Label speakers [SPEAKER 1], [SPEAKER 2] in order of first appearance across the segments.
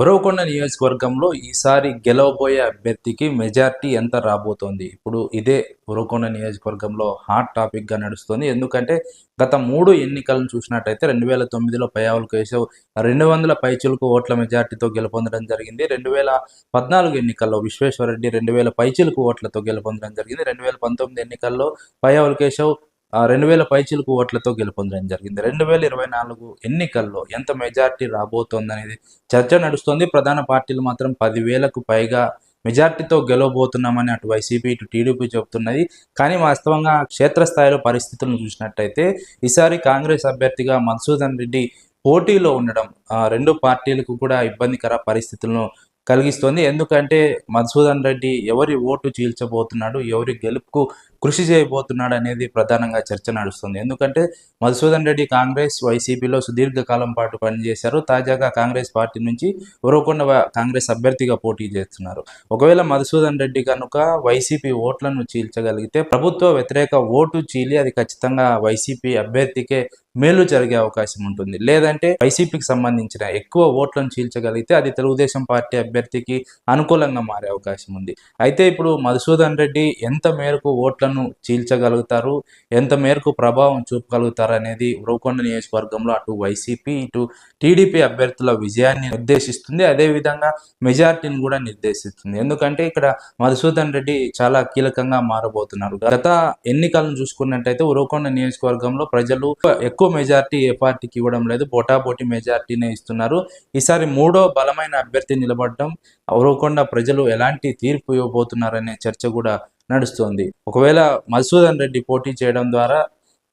[SPEAKER 1] ఉరవకొండ నియోజకవర్గంలో ఈసారి గెలవబోయే అభ్యర్థికి మెజార్టీ ఎంత రాబోతోంది? ఇప్పుడు ఇదే ఉరవకొండ నియోజకవర్గంలో హాట్ టాపిక్గా నడుస్తుంది. ఎందుకంటే గత మూడు ఎన్నికలను చూసినట్టయితే రెండు వేల తొమ్మిదిలో పయావుల కేశవ్ రెండు వందల పైచులకు ఓట్ల మెజార్టీతో గెలుపొందడం జరిగింది. రెండు వేల పద్నాలుగు ఎన్నికల్లో విశ్వేశ్వరరెడ్డి రెండు వేల పైచులకు ఓట్లతో గెలుపొందడం జరిగింది. రెండు వేల పంతొమ్మిది ఎన్నికల్లో పయావుల కేశవ్ రెండు వేల పైచిలకు ఓట్లతో గెలుపొందడం జరిగింది. రెండు వేల ఇరవై నాలుగు ఎన్నికల్లో ఎంత మెజార్టీ రాబోతోంది అనేది చర్చ నడుస్తోంది. ప్రధాన పార్టీలు మాత్రం పదివేలకు పైగా మెజార్టీతో గెలవబోతున్నామని అటు వైసీపీ ఇటు టీడీపీ చెబుతున్నది. కానీ వాస్తవంగా క్షేత్రస్థాయిలో పరిస్థితులను చూసినట్టయితే ఈసారి కాంగ్రెస్ అభ్యర్థిగా మధుసూదన్ రెడ్డి పోటీలో ఉండడం రెండు పార్టీలకు కూడా ఇబ్బందికర పరిస్థితులను కలిగిస్తోంది. ఎందుకంటే మధుసూదన్ రెడ్డి ఎవరి ఓటు చీల్చబోతున్నాడు ఎవరి గెలుపుకు కృషి చేయబోతున్నాడు అనేది ప్రధానంగా చర్చ నడుస్తుంది. ఎందుకంటే మధుసూదన్ రెడ్డి కాంగ్రెస్ వైసీపీలో సుదీర్ఘకాలం పాటు పనిచేశారు. తాజాగా కాంగ్రెస్ పార్టీ నుంచి ఉరవకొండ కాంగ్రెస్ అభ్యర్థిగా పోటీ చేస్తున్నారు. ఒకవేళ మధుసూదన్ రెడ్డి కనుక వైసీపీ ఓట్లను చీల్చగలిగితే ప్రభుత్వ వ్యతిరేక ఓటు చీలి అది ఖచ్చితంగా వైసీపీ అభ్యర్థికే మేలు జరిగే అవకాశం ఉంటుంది. లేదంటే వైసీపీకి సంబంధించిన ఎక్కువ ఓట్లను చీల్చగలిగితే అది తెలుగుదేశం పార్టీ అభ్యర్థికి అనుకూలంగా మారే అవకాశం ఉంది. అయితే ఇప్పుడు మధుసూదన్ రెడ్డి ఎంత మేరకు ఓట్లను చీల్చగలుగుతారు? ఎంత మేరకు ప్రభావం చూపగలుగుతారు అనేది ఉరవకొండ నియోజకవర్గంలో అటు వైసీపీ ఇటు టీడీపీ అభ్యర్థుల విజయాన్ని నిర్దేశిస్తుంది. అదేవిధంగా మెజార్టీని కూడా నిర్దేశిస్తుంది. ఎందుకంటే ఇక్కడ మధుసూదన్ రెడ్డి చాలా కీలకంగా మారబోతున్నారు. గత ఎన్నికలను చూసుకున్నట్టయితే ఉరవకొండ నియోజకవర్గంలో ప్రజలు ఎక్కువ మెజార్టీ ఏ పార్టీకి ఇవ్వడం లేదు. పోటాపోటీ మెజార్టీనే ఇస్తున్నారు. ఈసారి మూడో బలమైన అభ్యర్థి నిలబడడం ఉరవకొండ ప్రజలు ఎలాంటి తీర్పు ఇవ్వబోతున్నారనే చర్చ కూడా నడుస్తోంది. ఒకవేళ మధుసూదన్ రెడ్డి పోటీ చేయడం ద్వారా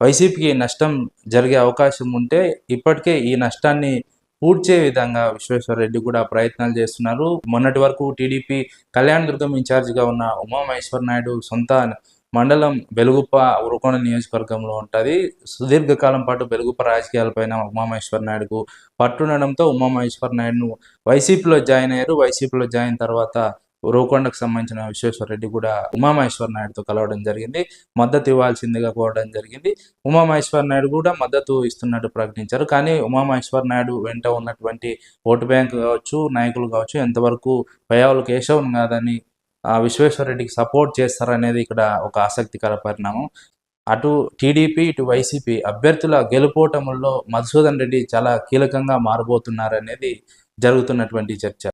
[SPEAKER 1] వైసీపీకి నష్టం జరిగే అవకాశం ఉంటే ఇప్పటికే ఈ నష్టాన్ని పూడ్చే విధంగా విశ్వేశ్వర రెడ్డి కూడా ప్రయత్నాలు చేస్తున్నారు. మొన్నటి వరకు టీడీపీ కళ్యాణ దుర్గం ఇన్ఛార్జిగా ఉన్న ఉమామహేశ్వర నాయుడు సొంత మండలం బెలుగుప్ప ఉరుకొండ నియోజకవర్గంలో ఉంటుంది. సుదీర్ఘకాలం పాటు బెలుగుప్ప రాజకీయాలపైన ఉమామహేశ్వర నాయుడుకు పట్టుండడంతో ఉమామహేశ్వర నాయుడును వైసీపీలో జాయిన్ అయ్యారు. వైసీపీలో జాయిన్ తర్వాత ఉరవకొండకు సంబంధించిన విశ్వేశ్వర రెడ్డి కూడా ఉమామహేశ్వర నాయుడుతో కలవడం జరిగింది. మద్దతు ఇవ్వాల్సిందిగా కోరడం జరిగింది. ఉమామహేశ్వర నాయుడు కూడా మద్దతు ఇస్తున్నట్టు ప్రకటించారు. కానీ ఉమామహేశ్వర నాయుడు వెంట ఉన్నటువంటి ఓటు బ్యాంక్ కావచ్చు నాయకులు కావచ్చు ఎంతవరకు పయావులు కేశవం కాదని విశ్వేశ్వరరెడ్డికి సపోర్ట్ చేస్తారనేది ఇక్కడ ఒక ఆసక్తికర పరిణామం. అటు టీడీపీ ఇటు వైసీపీ అభ్యర్థుల గెలుపోటముల్లో మధుసూదన్ రెడ్డి చాలా కీలకంగా మారబోతున్నారనేది జరుగుతున్నటువంటి చర్చ.